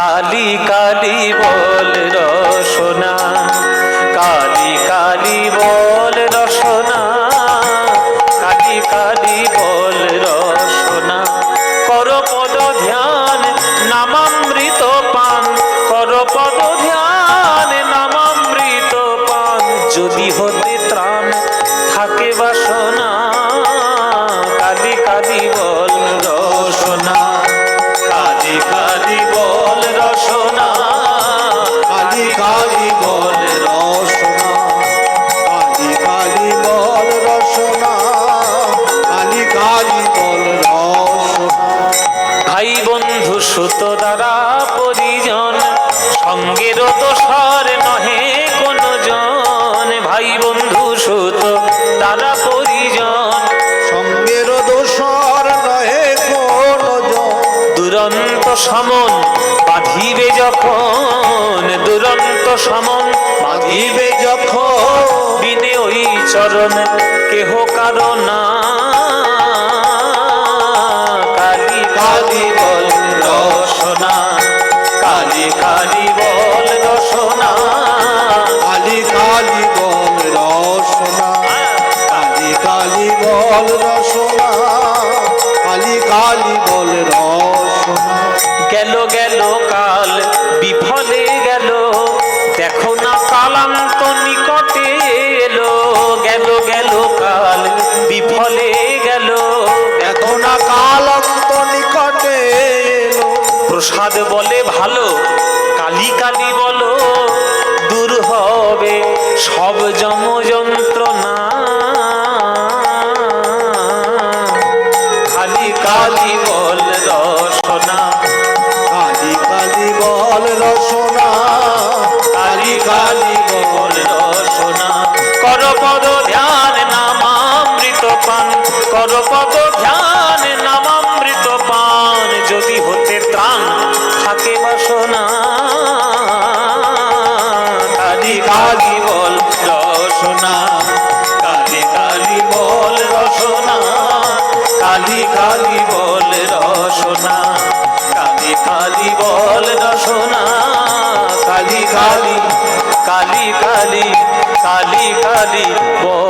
কালি কালি বল রসনা, কালি কালি বল রসনা, কালি কালি বল রসনা। কর পদ ধ্যান, নামামৃত পান, কর পদ ধ্যান, নামামৃত পান। যদি হতে ত্রাণ থাকে বাসনা, কালি কালি বল সুত দ্বারা পরিজন, সঙ্গের দোষর নহে কোন জন ভাই বন্ধু, সুত দ্বারা পরিজন, সঙ্গের দোষর নহে কোন জন দুরন্ত সমন বাঁধিবে যখন, দুরন্ত সমন বাঁধিবে যখন। বিনে ওই চরণ, কেহ কারণা কালি বল রসনা, কালি কালি বল রসনা। গেল গেল কাল, বিফলে গেল, দেখো না কালান্ত নিকটে এলো। গেল গেল কাল, বিফলে গেল এখন কালন্ত নিকটে এলো। প্রসাদ বলে ভালো কালি বল রসনা। কালি কালি বল রসনা। কালি কালি বল রসনা। কর পদ ধ্যান নামামৃত পান। কর কালি কালী কালী কালী কালী কালি